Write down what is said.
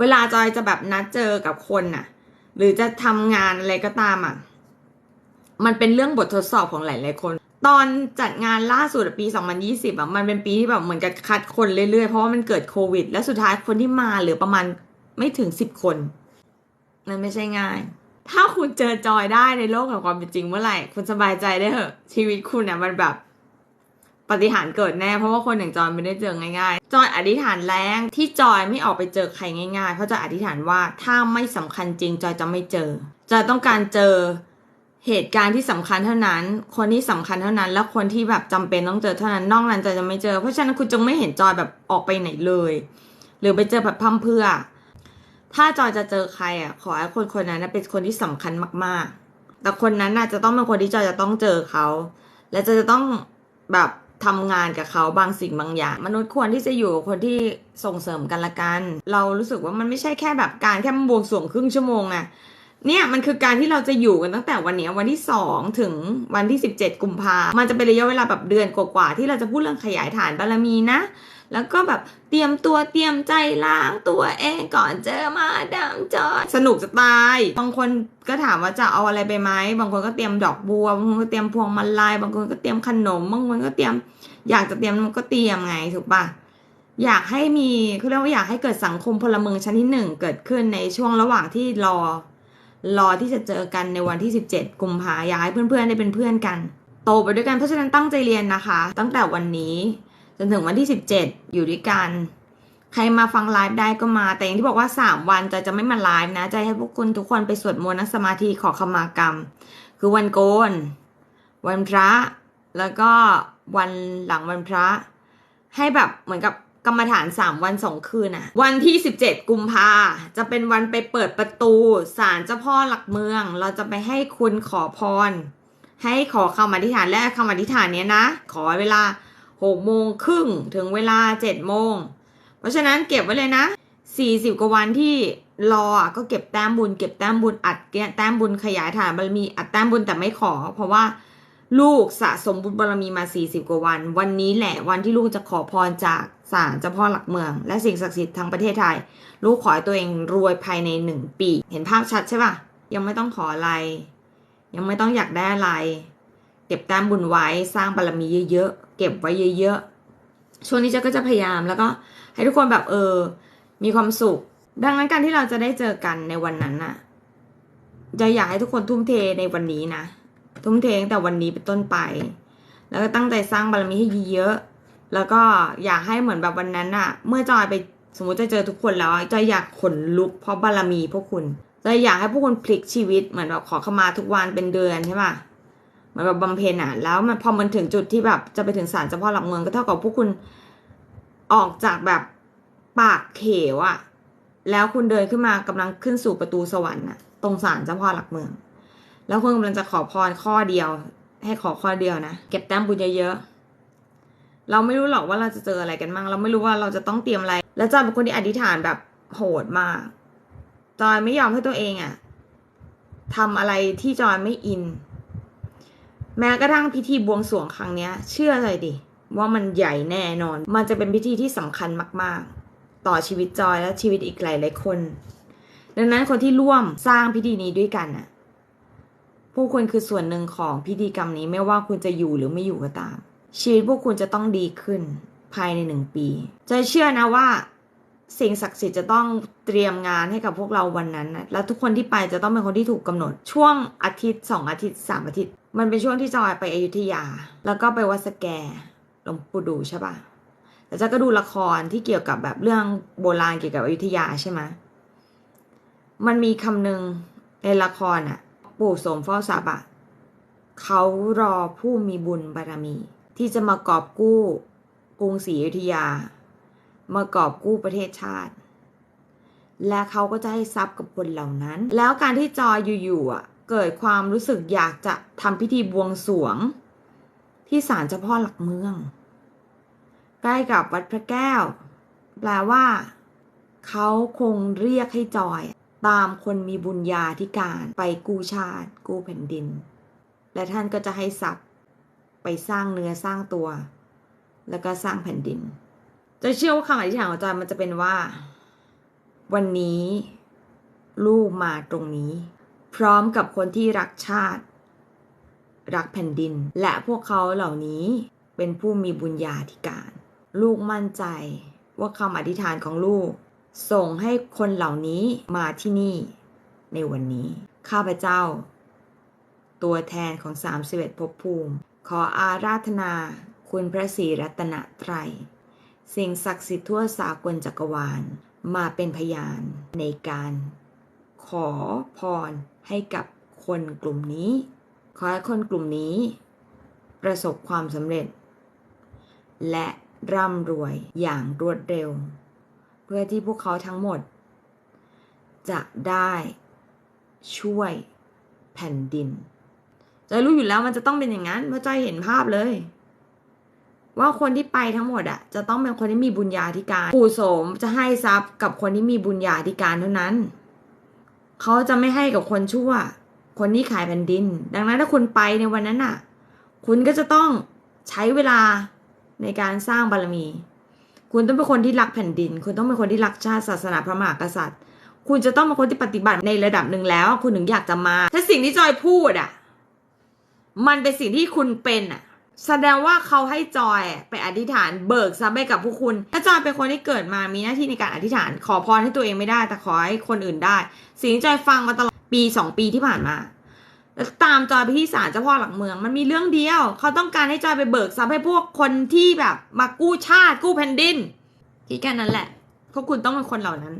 เวลาจอยจะแบบนัดเจอกับคนน่ะ หรือจะทำงานอะไรก็ตามอะ มันเป็นเรื่องบททดสอบของหลายๆคน ตอนจัดงานล่าสุดอะปี 2020อะมันเป็นปีที่แบบเหมือนกับคัดคนเรื่อยๆ เพราะว่ามันเกิดโควิด แล้วสุดท้ายคนที่มาเหลือประมาณไม่ถึง10คนมันไม่ใช่ง่าย ถ้าคุณเจอจอยได้ในโลกแห่งความเป็นจริงเมื่อไหร่ คุณสบายใจได้เถอะชีวิตคุณเนี่ยมันแบบ ปฏิหารเกิดแน่เพราะว่าคนอย่างจอยไม่ได้เจอง่ายๆ จอยอธิษฐานแรงที่จอยไม่ออกไปเจอใครง่ายๆ เพราะจอยอธิษฐานว่าถ้าไม่สำคัญจริงจอยจะไม่เจอ จอยต้องการเจอเหตุการณ์ที่สำคัญเท่านั้น คนที่สำคัญเท่านั้น แล้วคนที่แบบจำเป็นต้องเจอเท่านั้นนอกนั้นจอยจะไม่เจอ เพราะฉะนั้นคุณจงไม่เห็นจอยแบบออกไปไหนเลย หรือไปเจอแบบพั่มเพื่อ ถ้าจอยจะเจอใครอะขอให้คนคนนั้นเป็นคนที่สำคัญมากๆ แต่คนนั้นน่ะจะต้องเป็นคนที่จอยจะต้องเจอเขา และจะจะต้องแบบ ทำงานกับเขาบางสิ่งบางอย่าง มนุษย์ควรที่จะอยู่กับคนที่ส่งเสริมกันละกัน เรารู้สึกว่ามันไม่ใช่แค่แบบการแค่บวงสรวงครึ่งชั่วโมงอะเนี่ยมันคือการที่เราจะอยู่กันตั้งแต่วันนี้วันที่สองถึงวันที่สิบเจ็ดกุมภามันจะเป็นระยะเวลาแบบเดือนกว่าๆที่เราจะพูดเรื่องขยายฐานบารมีนะ แล้วก็แบบเตรียมตัวเตรียมใจล้างตัวเองก่อนเจอมาดามจอยสนุกจะตายบางคนก็ถามว่าจะเอาอะไรไปไหมบางคนก็เตรียมดอกบัวบางคนก็เตรียมพวงมาลัยบางคนก็เตรียมขนม บางคนก็เตรียม อยากจะเตรียมก็เตรียมไงถูกปะอยากให้มีเขาเรียกว่าอยากให้เกิดสังคมพลเมืองชั้นที่หนึ่งเกิดขึ้นในช่วงระหว่างที่รอ รอที่จะเจอกันในวันที่ 17 กุมภาอยากให้เพื่อนๆได้เป็นเพื่อนกัน โตไปด้วยกันเพราะฉะนั้นตั้งใจเรียนนะคะ ตั้งแต่วันนี้ จนถึงวันที่ 17 อยู่ด้วยกัน ใครมาฟังไลฟ์ได้ก็มา แต่อย่างที่บอกว่า 3 วันจะจะไม่มาไลฟ์นะ จะให้พวกคุณทุกคนไปสวดมนต์นั่งสมาธิขอขมากรรม คือวันโกน วันพระ แล้วก็วันหลังวันพระ ให้แบบเหมือนกับกรรมฐาน 3 วัน 2 คืนอะวันที่ 17 กุมภาจะเป็นวันไปเปิดประตูศาลเจ้าพ่อหลักเมือง เราจะไปให้คุณขอพร ให้ขอคำอธิษฐานและคำอธิษฐานเนี้ยนะ ขอเวลา หกโมงครึ่งถึงเวลาเจ็ดโมง เพราะฉะนั้นเก็บไว้เลยนะสี่สิบกว่าวันที่รอก็เก็บแต้มบุญ เก็บแต้มบุญอัดแต้มบุญขยายฐานบารมีอัดแต้มบุญแต่ไม่ขอ เพราะว่าลูกสะสมบุญบารมีมาสี่สิบกว่าวัน วันนี้แหละวันที่ลูกจะขอพรจากศาลเจ้าพ่อหลักเมือง และสิ่งศักดิ์สิทธิ์ทางประเทศไทย ลูกขอให้ตัวเองรวยภายในหนึ่งปี เห็นภาพชัดใช่ปะยังไม่ต้องขออะไร ยังไม่ต้องอยากได้อะไร เก็บแต้มบุญไว้สร้างบารมีเยอะๆ เก็บไว้เยอะๆ ช่วงนี้เจ๊ก็จะพยายามแล้วก็ให้ทุกคนแบบเออ มีความสุข ดังนั้นการที่เราจะได้เจอกันในวันนั้นน่ะจะอยากให้ทุกคนทุ่มเทในวันนี้นะ ทุ่มเทตั้งแต่วันนี้เป็นต้นไป แล้วก็ตั้งใจสร้างบารมีให้เยอะๆแล้วก็อยากให้เหมือนแบบวันนั้นน่ะ เมื่อจอยไปสมมติจะเจอทุกคนแล้วจอยอยากขนลุกเพราะบารมีพวกคุณจอยอยากให้พวกคุณพลิกชีวิตเหมือนแบบขอขมาทุกวันเป็นเดือนใช่ปะ มือนแบบบำเพ็ญอะแล้วมันพอมันถึงจุดที่แบบจะไปถึงศาลเจ้าพ่อหลักเมืองก็เท่ากับพวกคุณออกจากแบบปากเขวอะแล้วคุณเดินขึ้นมากำลังขึ้นสู่ประตูสวรรค์อะตรงศาลเจ้าพ่อหลักเมือง แล้วคุณกำลังจะขอพรข้อเดียว ให้ขอข้อเดียวนะเก็บแต้มบุญเยอะๆเราไม่รู้หรอกว่าเราจะเจออะไรกันบ้างเราไม่รู้ว่าเราจะต้องเตรียมอะไร แล้วจอยเป็นคนที่อธิษฐานแบบโหดมากจอยไม่ยอมให้ตัวเองอะทำอะไรที่จอยไม่อิน แม้กระทั่งพิธีบวงสรวงครั้งนี้เชื่อเลยดิ ว่ามันใหญ่แน่นอน มันจะเป็นพิธีที่สำคัญมาก ๆ ต่อชีวิตจอยและชีวิตอีกหลายหลายคน ดังนั้นคนที่ร่วมสร้างพิธีนี้ด้วยกันน่ะผู้คุณคือส่วนหนึ่งของพิธีกรรมนี้ไม่ว่าคุณจะอยู่หรือไม่อยู่ก็ตาม ชีวิตพวกคุณจะต้องดีขึ้นภายในหนึ่งปีจอยเชื่อนะว่าสิ่งศักดิ์สิทธิ์จะต้องเตรียมงานให้กับพวกเราวันนั้นนะแล้วทุกคนที่ไปจะต้องเป็นคนที่ถูกกำหนด ช่วงอาทิตย์สองอาทิตย์สามอาทิตย์ มันเป็นช่วงที่จอยไปอยุธยา แล้วก็ไปวัดสแกหลวงปู่ดูใช่ปะแล้วจะก็ดูละครที่เกี่ยวกับแบบเรื่องโบราณเกี่ยวกับอยุธยาใช่ไหมมันมีคำหนึ่งในละครอะปู่สมเฝ้าทรัพย์อะเขารอผู้มีบุญบารมี ที่จะมากอบกู้กรุงศรีอยุธยา มากอบกู้ประเทศชาติ และเขาก็จะให้ทรัพย์กับคนเหล่านั้น แล้วการที่จอยอยู่ๆอะ เกิดความรู้สึกอยากจะทำพิธีบวงสรวง ที่ศาลเจ้าพ่อหลักเมือง ใกล้กับวัดพระแก้ว แปลว่า เขาคงเรียกให้จอย ตามคนมีบุญญาธิการไปกู้ชาติ กู้แผ่นดิน และท่านก็จะให้ทรัพย์ไปสร้างเนื้อสร้างตัว แล้วก็สร้างแผ่นดิน จะเชื่อว่าคำอธิษฐานของจอยมันจะเป็นว่า วันนี้ลูกมาตรงนี้ พร้อมกับคนที่รักชาติ รักแผ่นดิน และพวกเขาเหล่านี้เป็นผู้มีบุญญาธิการ ลูกมั่นใจว่าคำอธิษฐานของลูก ส่งให้คนเหล่านี้มาที่นี่ในวันนี้ ข้าพเจ้า ตัวแทนของ 31ภพภูมิ ขออาราธนาคุณพระศรีรัตนตรัย สิ่งศักดิ์สิทธิ์ทั่วสากลจักรวาล มาเป็นพยานในการ ขอพรให้กับคนกลุ่มนี้ ขอให้คนกลุ่มนี้ ประสบความสำเร็จ และร่ำรวยอย่างรวดเร็ว เพื่อที่พวกเขาทั้งหมด จะได้ช่วยแผ่นดินจอยรู้อยู่แล้วมันจะต้องเป็นอย่างนั้นเพราะจอยเห็นภาพเลย ว่าคนที่ไปทั้งหมดอะจะต้องเป็นคนที่มีบุญญาธิการปู่โสมจะให้ทรัพย์กับคนที่มีบุญญาธิการเท่านั้น เขาจะไม่ให้กับคนชั่ว คนที่ขายแผ่นดิน ดังนั้นถ้าคุณไปในวันนั้นอะ คุณก็จะต้องใช้เวลาในการสร้างบารมี คุณต้องเป็นคนที่รักแผ่นดิน คุณต้องเป็นคนที่รักชาติศาสนาพระมหากษัตริย์ คุณจะต้องเป็นคนที่ปฏิบัติในระดับหนึ่งแล้ว คุณถึงอยากจะมา ถ้าสิ่งที่จอยพูดอะ มันเป็นสิ่งที่คุณเป็นอะ แสดงว่าเขาให้จอยไปอธิษฐานเบิกทรัพย์ให้กับผู้คุณถ้าจอยเป็นคนที่เกิดมามีหน้าที่ในการอธิษฐาน ขอพรให้ตัวเองไม่ได้ แต่ขอให้คนอื่นได้ สิ่งที่จอยฟังมาตลอดปีสองปีที่ผ่านมาแล้วตามจอยไปที่ศาลเจ้าพ่อหลักเมือง มันมีเรื่องเดียว เขาต้องการให้จอยไปเบิกทรัพย์ให้พวกคนที่แบบมากู้ชาติกู้แผ่นดินคิดแค่นั้นแหละพวกคุณต้องเป็นคนเหล่านั้น